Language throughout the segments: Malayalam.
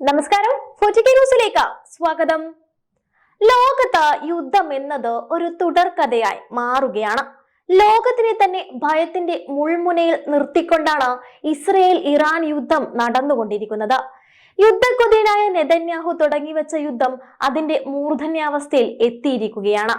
നമസ്കാരം. ന്യൂസിലേക്ക് സ്വാഗതം. ലോകത്ത് യുദ്ധം എന്നത് ഒരു തുടർക്കഥയായി മാറുകയാണ്. ലോകത്തിനെ തന്നെ ഭയത്തിന്റെ മുൾമുനയിൽ നിർത്തിക്കൊണ്ടാണ് ഇസ്രയേൽ ഇറാൻ യുദ്ധം നടന്നുകൊണ്ടിരിക്കുന്നത്. യുദ്ധക്കുതിരായ നെതന്യാഹു തുടങ്ങിവെച്ച യുദ്ധം അതിന്റെ മൂർധന്യാവസ്ഥയിൽ എത്തിയിരിക്കുകയാണ്.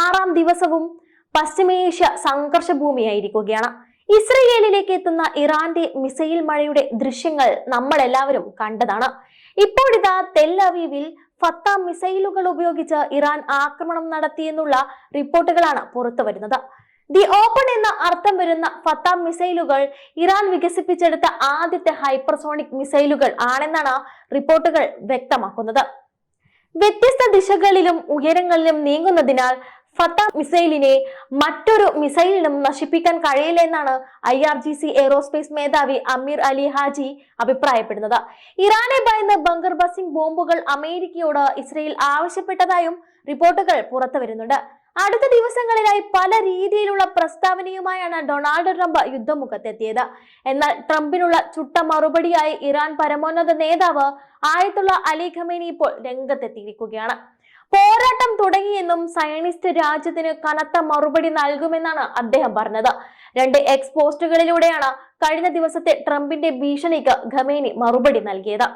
ആറാം ദിവസവും പശ്ചിമേഷ്യ സംഘർഷ ഭൂമിയായിരിക്കുകയാണ്. ഇസ്രയേലിലേക്ക് എത്തുന്ന ഇറാന്റെ മിസൈൽ മഴയുടെ ദൃശ്യങ്ങൾ നമ്മൾ എല്ലാവരും കണ്ടതാണ്. ഇപ്പോഴിതാ തെല്ലവീവിൽ ഫത്ത മിസൈലുകൾ ഉപയോഗിച്ച് ഇറാൻ ആക്രമണം നടത്തിയെന്നുള്ള റിപ്പോർട്ടുകളാണ് പുറത്തു വരുന്നത്. ദി ഓപ്പൺ എന്ന അർത്ഥം വരുന്ന ഫത്ത മിസൈലുകൾ ഇറാൻ വികസിപ്പിച്ചെടുത്ത ആദ്യത്തെ ഹൈപ്പർസോണിക് മിസൈലുകൾ ആണെന്നാണ് റിപ്പോർട്ടുകൾ വ്യക്തമാക്കുന്നത്. വ്യത്യസ്ത ദിശകളിലും ഉയരങ്ങളിലും നീങ്ങുന്നതിനാൽ ഫത്ത മിസൈലിനെ മറ്റൊരു മിസൈലിനും നശിപ്പിക്കാൻ കഴിയില്ല എന്നാണ് I R G C aerospace മേധാവി അമീർ അലി ഹാജി അഭിപ്രായപ്പെടുന്നത്. ഇറാനെ ഭയന്ന് ബങ്കർ ബസിംഗ് ബോംബുകൾ അമേരിക്കയോട് ഇസ്രയേൽ ആവശ്യപ്പെട്ടതായും റിപ്പോർട്ടുകൾ പുറത്തു വരുന്നുണ്ട് അടുത്ത ദിവസങ്ങളിലായി പല രീതിയിലുള്ള പ്രസ്താവനയുമായാണ് ഡൊണാൾഡ് ട്രംപ് യുദ്ധമുഖത്തെത്തിയത്. എന്നാൽ ട്രംപിനുള്ള ചുട്ട മറുപടിയായി ഇറാൻ പരമോന്നത നേതാവ് ആയത്തുള്ള അലി ഖമേനി ഇപ്പോൾ രംഗത്തെത്തിയിരിക്കുകയാണ്. പോരാട്ടം തുടങ്ങിയെന്നും സയനിസ്റ്റ് രാജ്യത്തിന് കനത്ത മറുപടി നൽകുമെന്നാണ് അദ്ദേഹം പറഞ്ഞത്. രണ്ട് എക്സ് പോസ്റ്റുകളിലൂടെയാണ് കഴിഞ്ഞ ദിവസത്തെ ട്രംപിന്റെ ഭീഷണിക്ക് ഖമേനി മറുപടി നൽകിയത്.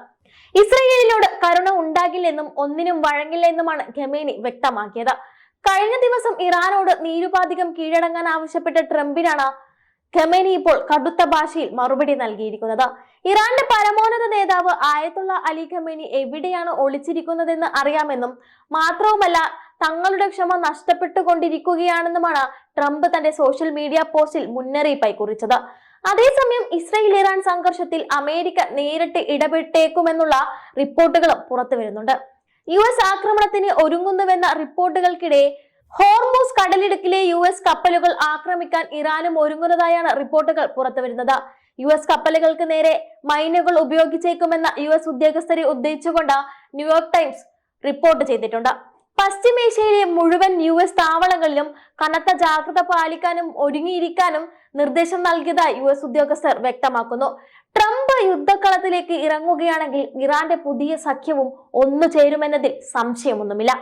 ഇസ്രയേലിനോട് കരുണ ഉണ്ടാകില്ലെന്നും ഒന്നിനും വഴങ്ങില്ലെന്നുമാണ് ഖമേനി വ്യക്തമാക്കിയത്. കഴിഞ്ഞ ദിവസം ഇറാനോട് നീരുപാധികം കീഴടങ്ങാൻ ആവശ്യപ്പെട്ട ട്രംപിനാണ് ഖമേനി ഇപ്പോൾ കടുത്ത ഭാഷയിൽ മറുപടി നൽകിയിരിക്കുന്നത്. ഇറാന്റെ പരമോന്നത നേതാവ് ആയത്തുള്ള അലി ഖമേനി എവിടെയാണ് ഒളിച്ചിരിക്കുന്നതെന്ന് അറിയാമെന്നും മാത്രവുമല്ല തങ്ങളുടെ ക്ഷമ നഷ്ടപ്പെട്ടുകൊണ്ടിരിക്കുകയാണെന്നുമാണ് ട്രംപ് തന്റെ സോഷ്യൽ മീഡിയ പോസ്റ്റിൽ മുന്നറിയിപ്പായി കുറിച്ചത്. അതേസമയം ഇസ്രയേൽ ഇറാൻ സംഘർഷത്തിൽ അമേരിക്ക നേരിട്ട് ഇടപെട്ടേക്കുമെന്നുള്ള റിപ്പോർട്ടുകളും പുറത്തു വരുന്നുണ്ട് യു എസ് ആക്രമണത്തിന് ഒരുങ്ങുന്നുവെന്ന റിപ്പോർട്ടുകൾക്കിടെ ഹോർമൂസ് കടലിടുക്കിലെ യു എസ് കപ്പലുകൾ ആക്രമിക്കാൻ ഇറാനും ഒരുങ്ങുന്നതായാണ് റിപ്പോർട്ടുകൾ പുറത്തുവരുന്നത്. യു എസ് കപ്പലുകൾക്ക് നേരെ മൈനുകൾ ഉപയോഗിച്ചേക്കുമെന്ന യു എസ് ഉദ്യോഗസ്ഥരെ ഉദ്ധരിച്ചുകൊണ്ട് ന്യൂയോർക്ക് ടൈംസ് റിപ്പോർട്ട് ചെയ്തിട്ടുണ്ട്. പശ്ചിമേഷ്യയിലെ മുഴുവൻ യു എസ് താവളങ്ങളിലും കനത്ത ജാഗ്രത പാലിക്കാനും ഒരുങ്ങിയിരിക്കാനും നിർദ്ദേശം നൽകിയതായി യു എസ് ഉദ്യോഗസ്ഥർ വ്യക്തമാക്കുന്നു. ട്രംപ് യുദ്ധക്കളത്തിലേക്ക് ഇറങ്ങുകയാണെങ്കിൽ ഇറാന്റെ പുതിയ സഖ്യവും ഒന്നു ചേരുമെന്നതിൽ സംശയമൊന്നുമില്ല.